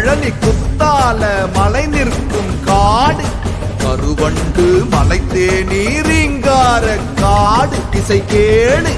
பழனி குத்தால மலை நிற்கும் காடு. கருவண்டு மலை தேநீரிங்கார காடு. இசை கேடு.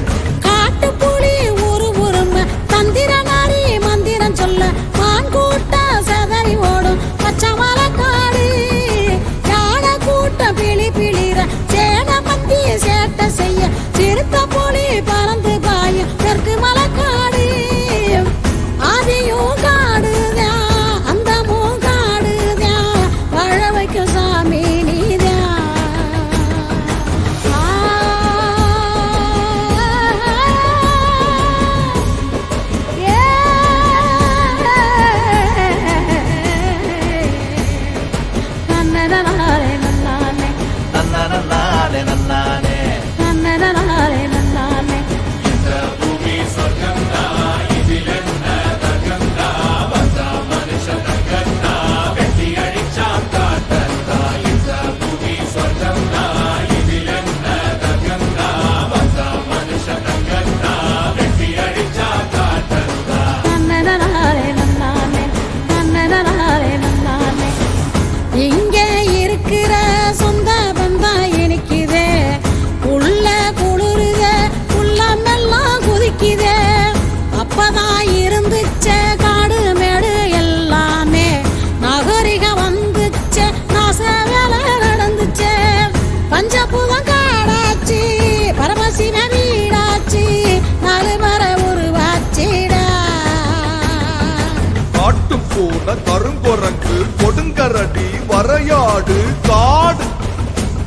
கொண்ட கொடுங்கரடி வரையாடு காடு.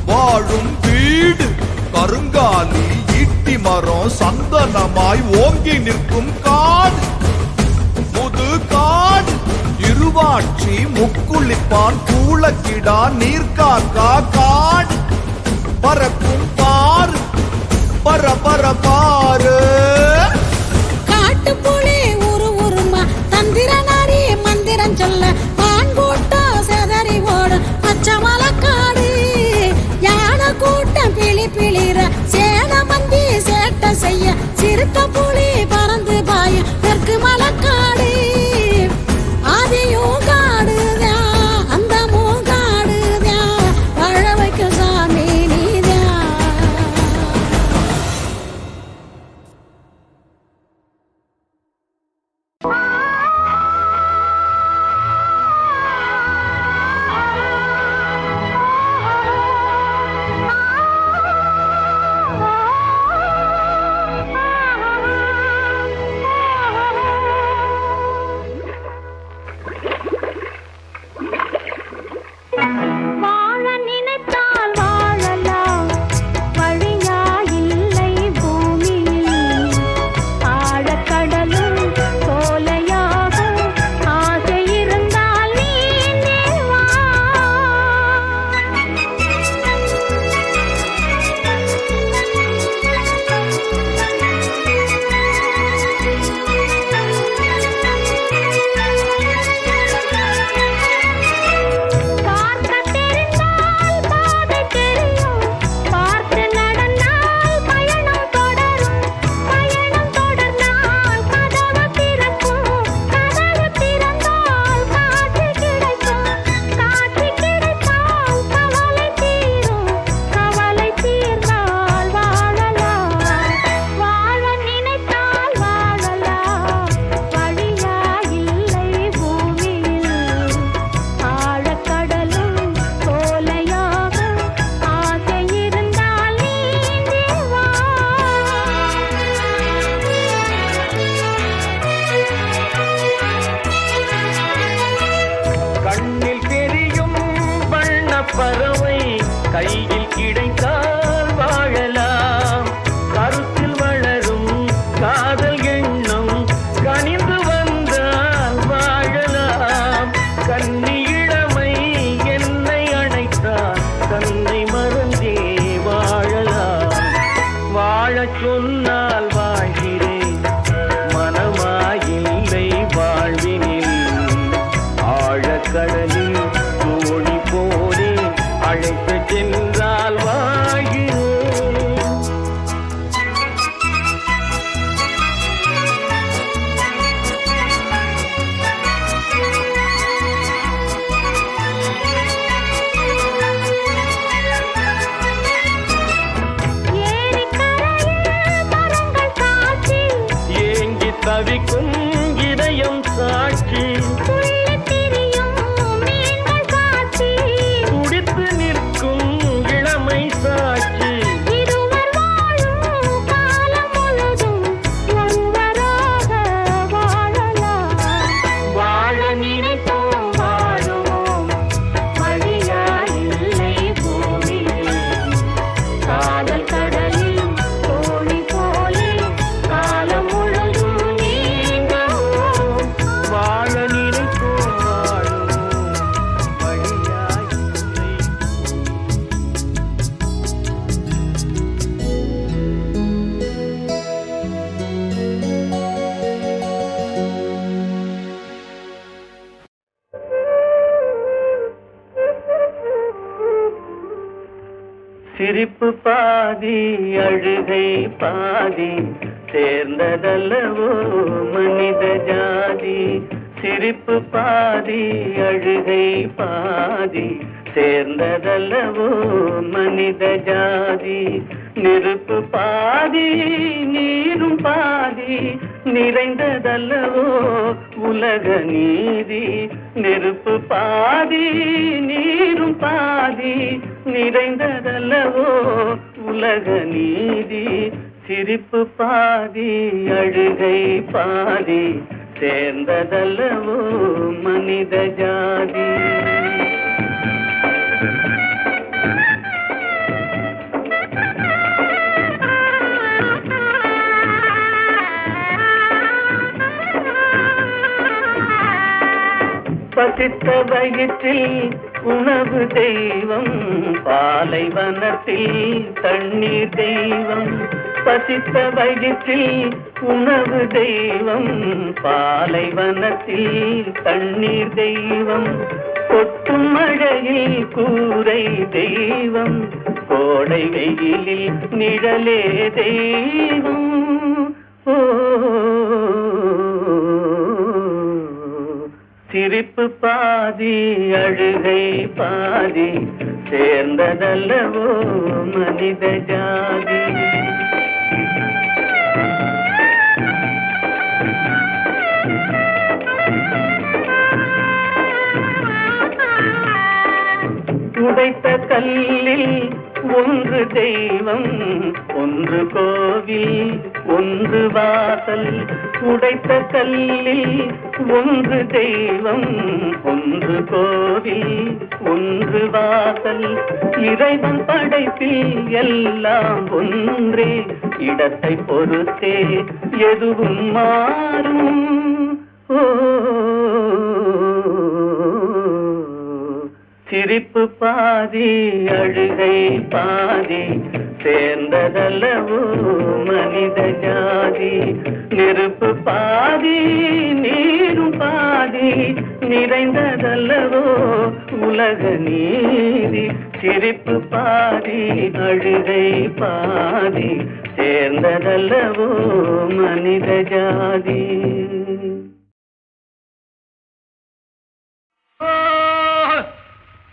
வாழும் வீடு கருங்காலி ஈட்டி மரம் சந்தனமாய் ஓங்கி நிற்கும் காடு. புது காடு இருவாட்சி முக்குளிப்பான் கூளக்கிடா நீர்காக்கா காடு. பறக்கும் பாரு பர பர பா செய்ய சிறுத்த புலி பறந்து சிரிப்பு பாதி அழுகை பாதி சேர்ந்ததல்லவோ மனித ஜாதி. சிரிப்பு பாதி அழுகை பாதி சேர்ந்ததல்லவோ மனித ஜாதி. நெருப்பு பாதி நீரும் பாதி நிறைந்ததல்லவோ உலக நீதி. நெருப்பு பாதி நீரும் பாதி நிறைந்ததல்லவோ? உலக நீதி சிரிப்பு பாதி அழுகை பாதி சேர்ந்ததல்லவோ? மனித ஜாதி. பசித்த வயிற்றில் உணவு தெய்வம் பாலைவனத்தில் தண்ணீர் தெய்வம் பசித்த வயிற்றில் உணவு தெய்வம் பாலைவனத்தில் தண்ணீர் தெய்வம் கொட்டும் மழையில் கூரை தெய்வம் கோடை வெயிலில் நிழலே தெய்வம். ஓ சிரிப்பு பாதி அழுகை பாதி சேர்ந்ததல்லவோ மனித ஜாதி. உடைத்த கல்லில் ஒன்று தெய்வம் ஒன்று கோவில் ஒன்று வாசல். உடைத்த கல்லில் ஒன்று தெய்வம் ஒன்று கோவில் ஒன்று வாசல். இறைவன் படைப்பில் எல்லாம் ஒன்றே. இடத்தை பொறுத்தே எதுவும் மாறும். சிரிப்பு பாதி அழுகை பாதி. சேர்ந்ததல்லவோ மனித ஜாதி. நெருப்பு பாதி நீ பாதி நிறைந்ததல்லவோ? உலக நீதி சிரிப்பு பாதி அழுகை பாதி சேர்ந்ததல்லவோ மனித ஜாதி?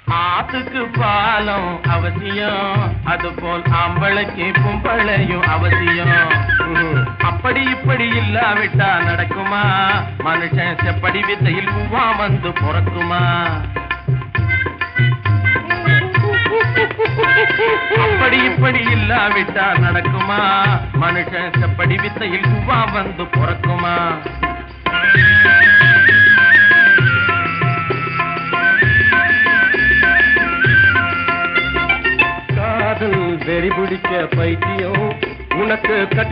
ஆத்துக்கு பாலம் அவசியம். அதுபோல் ஆம்பளைக்கு பொம்பளையும் அவசியம். அப்படி இப்படி இல்லாவிட்டா நடக்குமா? மனுஷன் செப்படி வித்தையில் பூவா வந்து பிறக்குமா? அப்படி இப்படி இல்லாவிட்டா நடக்குமா? மனுஷன் செப்படி வித்தையில் பூவா வந்து பிறக்குமா?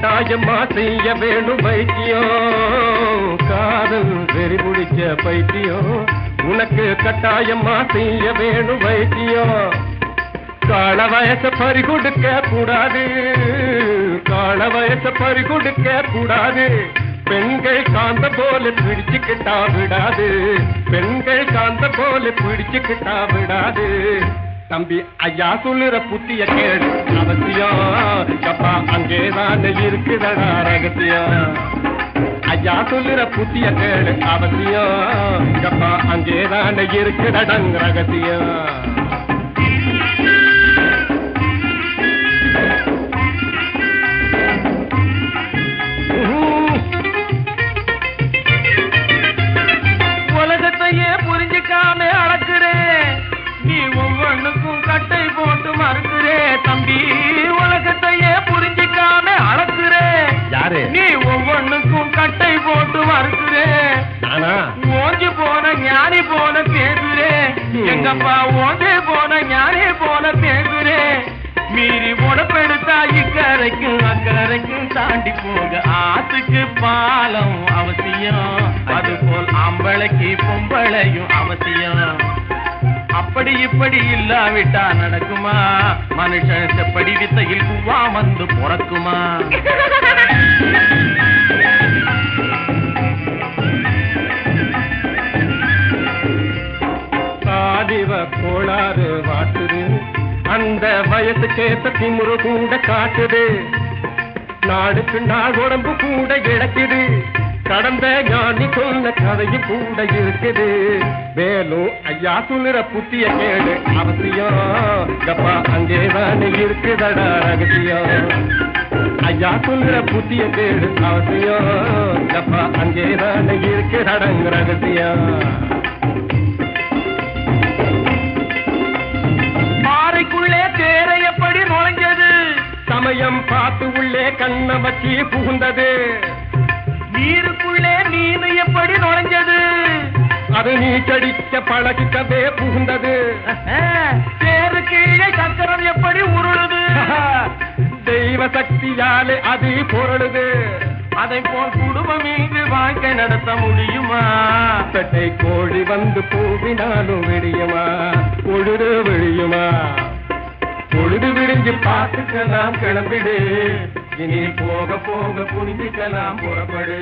கட்டாயமா செய்ய வேணும் வைத்தியம் காதல் வெறி பிடிச்ச பைத்தியம். உனக்கு கட்டாயமா செய்ய வேணும் வைத்தியம் கால வயச பறி கொடுக்க கூடாது. கால வயச பறி கொடுக்க கூடாது. பெண்கள் காந்த போல பிடிச்சுக்கிட்டா விடாது. பெண்கள் காந்த போல பிடிச்சுக்கிட்டா விடாது. தம்பி ஐயா சொல்லுற புத்திய கேடு அவசியம் அப்பா அங்கேதான் இருக்குதடா ரகசியம் ஐயா சொல்லுற புத்திய கேடு அவசியம் அப்பா அங்கேதான் இருக்குதடங் ரகசியம் யாரு நீ ஒவ்வொன்னுக்கும் கட்டை போட்டு மறுக்கிறே நானா? ஓஞ்சி போன ஞானி போன பேசுறே எங்கப்பா ஓஞ்சே போன ஞானி போன பேசுறே மீறி உடப்பெடுத்தா இக்கரைக்கும் அக்கரைக்கும் தாண்டி போக ஆத்துக்கு பாலம் அவசியம். அதுபோல் ஆம்பளைக்கு பொம்பளையும் அவசியம். அப்படி இப்படி இல்லாவிட்டா நடக்குமா? மனுஷன் செப்படி வித்தையில் பூவா வந்து பிறக்குமா? காதிவ கோளாறு வாட்டுது. அந்த வயசுக்கேத்த திமுரு கூட காட்டுது. நாடுக்கு நாள் உடம்பு கூட இழக்குது. கடந்த ஞானி சொன்ன கதையும் கூட இருக்குது. மேலும் ஐயா சொல்லுற புத்திய கேடு அவசியம் கப்பா அங்கேதான் இருக்குதடா ரகசியம் ஐயா சொல்லுற புத்திய கேடு அவசியம் கப்பா அங்கேதான் இருக்குதடங் ரகசியம் பாறைக்குள்ளே தேரை எப்படி நுழைஞ்சது? சமயம் பார்த்து உள்ளே கண்ண வச்சு புகுந்தது. நீருக்குள்ளே மீன் எப்படி நுழைஞ்சது? அது நீச்சடிக்க பழகிக்கவே புகுந்தது. தேரு கீழே சக்கரம் எப்படி உருளுது? தெய்வ சக்தியாலே அது பொருளுது. அதை போல் குடும்பம் இங்கு வாழ்க்கை நடத்த முடியுமா? பெட்டை கோழி வந்து பூவினாலும் விடியுமா? பொழுது விழியுமா பொழுது விடிஞ்சு பார்த்துக்கலாம் கிளம்பிடு இனி போக போக புரிஞ்சுக்கலாம் புறப்படு.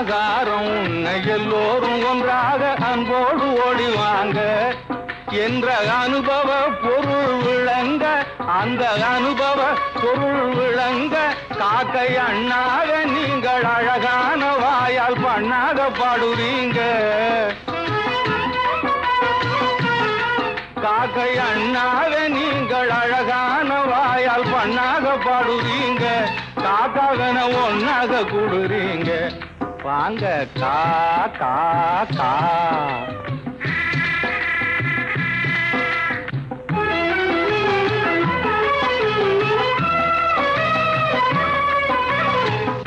ஆகாரம் உன்னை எல்லோரும் ஒன்றாக அன்போடு ஓடிவாங்க. என்ற அனுபவ பொருள் விளங்க அந்த அனுபவ பொருள் விளங்க காக்கை அண்ணாக நீங்கள் அழகான வாயால் பண்ணாக பாடுவீங்க. காக்கை அண்ணாக நீங்கள் அழகான வாயால் பண்ணாக பாடுவீங்க. காக்காகன ஒன்னாக கூடுறீங்க. வாங்க கா கா கா.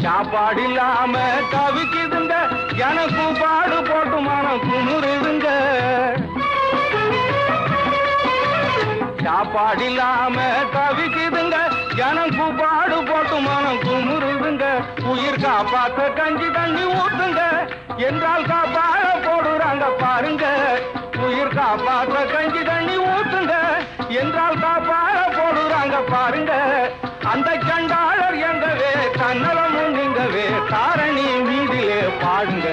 சாப்பாடு இல்லாம தவிக்குதுங்க. எனக்கும் பாடு போட்டு மனம் குமுறுதுங்க. சாப்பாடு இல்லாம தவிக்குதுங்க. எனக்கும் பாடு போட்டு மனம் ஊத்துங்க உயிர் காப்பாத்த கஞ்சி தண்ணி ஊத்துங்க. என்றால் காப்பாட போடுறாங்க பாருங்க. உயிர் காப்பாத்த கஞ்சி தண்ணி ஊத்துங்க. என்றால் காப்பாட போடுறாங்க பாருங்க. அந்த சண்டாளர் எங்கவே தன்னலமும் நீங்கவே தாரணி வீதியிலே பாடுங்க.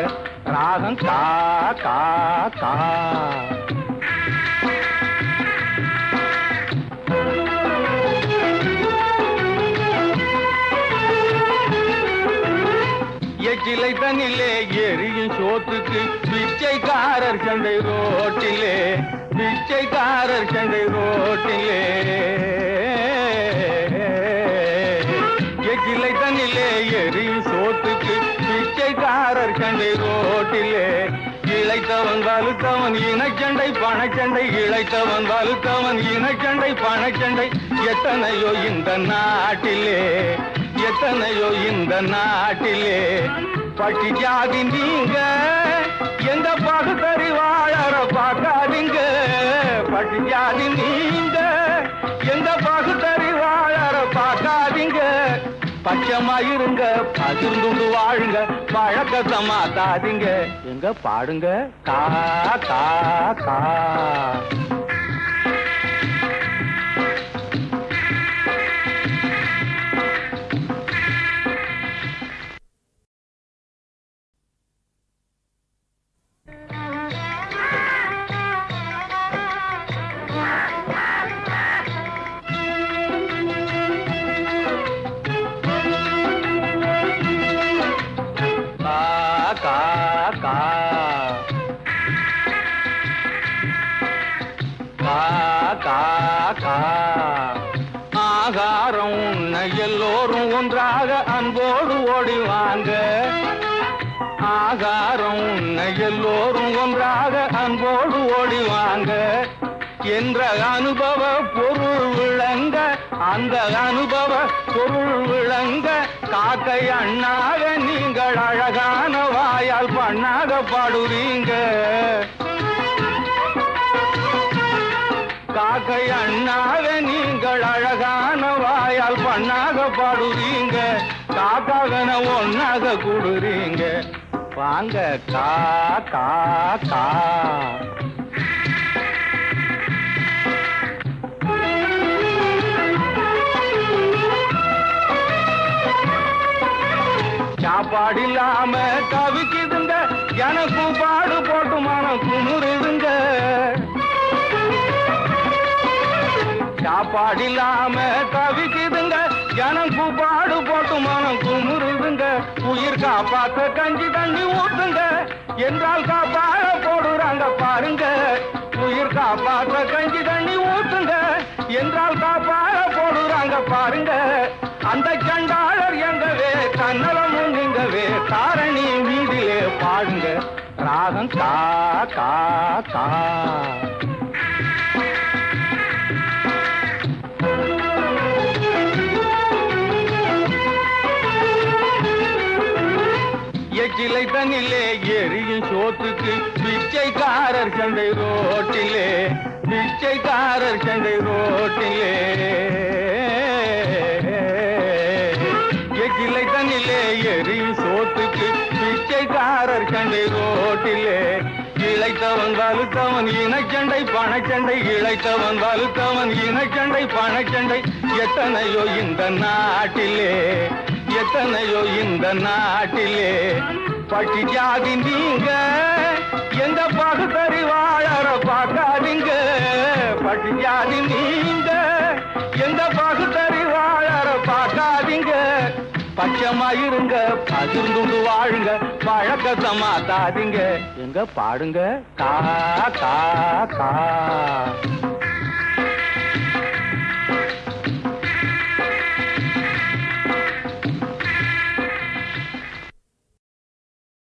ராகம் கா கா கா. எச்சிலை தண்ணிலே எரியும் சோத்துக்கு பிச்சைக்காரர் சண்டை ரோட்டிலே பிச்சைக்காரர் சண்டை ரோட்டிலே. எகிலை தண்ணிலே எரியும் சோத்துக்கு பிச்சைக்காரர் சண்டை ரோட்டிலே. இழைத்தவன் வலுத்தவன் இனச்சண்டை பணச்சண்டை இழைத்தவன் வலுத்தவன் இனச்சண்டை பணச்சண்டை எத்தனையோ இந்த நாட்டிலே எத்தனையோ இந்த நாட்டிலே. பட்டி ஜாதி நீங்க எந்த பகுத்தறி வாழற பார்க்காதீங்க. பட்டி ஜாதி நீங்க எந்த பகுத்தறி வாழற பார்க்காதீங்க. பச்சமா இருங்க பகிர்ந்துண்டு வாழுங்க பழக்கத்தை மாத்தாதீங்க. எங்க பாடுங்க? கா கா கா கா. எல்லோரும் ஒன்றாக அன்போடு ஓடிவாங்க. என்ற அனுபவ பொருள் விளங்க அந்த அனுபவ பொருள் விளங்க காக்கை அண்ணாக நீங்கள் அழகான வாயால் பண்ணாக பாடுவீங்க. காக்கை அண்ணாக நீங்கள் அழகான வாயால் பண்ணாக பாடுவீங்க. காக்காகன ஒன்னாக கூடுறீங்க. வாங்க கா கா கா. சாப்பாடு இல்லாம தவிக்குதுங்க. எனக்கு பாடு போட்டு மனம் குமுறுதுங்க. சாப்பாடு இல்லாம தவிக்குதுங்க. எனக்கு பாடு போட்டு மனம் குமுறுதுங்க. உயிர் காப்பாத்த கஞ்சி தண்ணி ஊத்துங்க. என்றால் காப்பாட போடுறாங்க பாருங்க. உயிர் காப்பாத்த கஞ்சி தண்ணி ஊத்துங்க. என்றால் காப்பாட போடுறாங்க பாருங்க. அந்த சண்டாளர் எங்கவே கன்னலமும் நீங்கவே தாரணி வீதியிலே பாடுங்க. ராகம் கா கா கா. கிளை தண்ணிலே எரியும் சோத்துக்கு பிச்சைக்காரர் சண்டை ரோட்டிலே பிச்சைக்காரர் சண்டை ரோட்டிலே. கிளை தண்ணிலே எரியும் சோத்துக்கு பிச்சைக்காரர் சண்டை ரோட்டிலே. இழைத்தவன் வலுத்தவன் இனச்சண்டை பணச்சண்டை இழைத்தவன் வலுத்தவன் இனச்சண்டை பணச்சண்டை எத்தனையோ இந்த நாட்டிலே எத்தனையோ இந்த நாட்டிலே. பட்டி ஜாதி நீங்க எந்த பகுத்தறி வாழற பார்க்காதீங்க. பட்டி ஜாதி நீங்க எந்த பகுத்தறி வாழற பார்க்காதீங்க. பச்சைமா இருங்க பகிர்ந்து வாழுங்க பழக்கத்தை மாத்தாதீங்க எங்க பாடுங்க? கா கா கா.